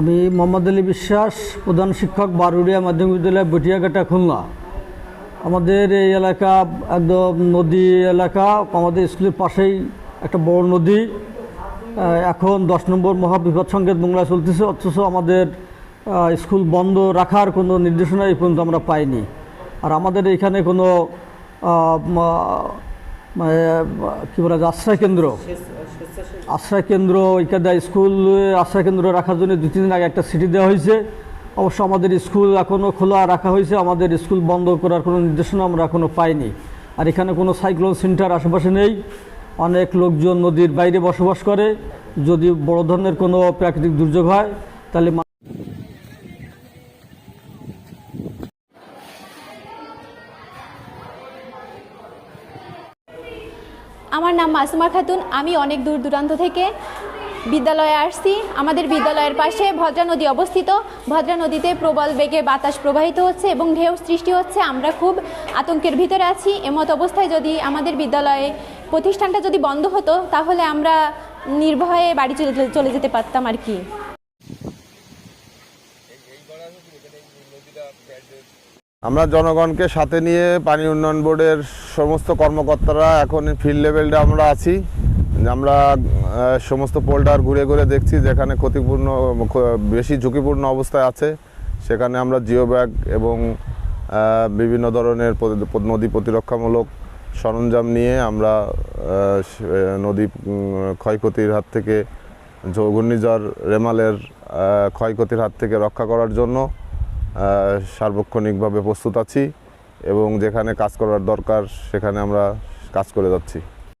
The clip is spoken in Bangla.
আমি মোহাম্মদ আলী বিশ্বাস, প্রধান শিক্ষক বারুড়িয়া মাধ্যমিক বিদ্যালয় বটিয়াঘাটা, খুলনা। আমাদের এই এলাকা একদম নদী এলাকা, আমাদের স্কুলের পাশেই একটা বড় নদী। এখন দশ নম্বর মহাবিপদ সংকেত বাংলা চলতেছে, অথচ আমাদের স্কুল বন্ধ রাখার কোনো নির্দেশনা এই পর্যন্ত আমরা পাইনি। আর আমাদের এখানে কোনো কী বলা যায় আশ্রয় কেন্দ্র? আশ্রয় কেন্দ্র ইত্যাদি স্কুল, আশ্রয় কেন্দ্র রাখার জন্য দু তিন দিন আগে একটা সিটি দেওয়া হয়েছে। অবশ্য আমাদের স্কুল এখনও খোলা রাখা হয়েছে। আমাদের স্কুল বন্ধ করার কোনো নির্দেশনা আমরা এখনও পাইনি। আর এখানে কোনো সাইক্লোন সেন্টার আশেপাশে নেই। অনেক লোকজন নদীর বাইরে বসবাস করে। যদি বড় ধরনের কোনো প্রাকৃতিক দুর্যোগ হয়, তাহলে আমার নাম মাসুমা খাতুন, আমি অনেক দূর দূরান্ত থেকে বিদ্যালয়ে আসছি। আমাদের বিদ্যালয়ের পাশে ভদ্রা নদী অবস্থিত। ভদ্রা নদীতে প্রবল বেগে বাতাস প্রবাহিত হচ্ছে এবং ঢেউ সৃষ্টি হচ্ছে। আমরা খুব আতঙ্কের ভিতরে আছি। এমত অবস্থায় যদি আমাদের বিদ্যালয়ে প্রতিষ্ঠানটা যদি বন্ধ হতো, তাহলে আমরা নির্ভয়ে বাড়ি চলে চলে যেতে পারতাম আর কি। আমরা জনগণকে সাথে নিয়ে পানি উন্নয়ন বোর্ডের সমস্ত কর্মকর্তারা এখন ফিল্ড লেভেলটা আমরা আছি। আমরা সমস্ত পোল্টার ঘুরে ঘুরে দেখছি যেখানে ক্ষতিপূর্ণ বেশি ঝুঁকিপূর্ণ অবস্থায় আছে। সেখানে আমরা জিও ব্যাগ এবং বিভিন্ন ধরনের নদী প্রতিরক্ষামূলক সরঞ্জাম নিয়ে আমরা নদী ক্ষয়ক্ষতির হাত থেকে ঘূর্ণিঝড়, রেমালের ক্ষয়ক্ষতির হাত থেকে রক্ষা করার জন্য সার্বক্ষণিকভাবে প্রস্তুত আছি এবং যেখানে কাজ করার দরকার সেখানে আমরা কাজ করে যাচ্ছি।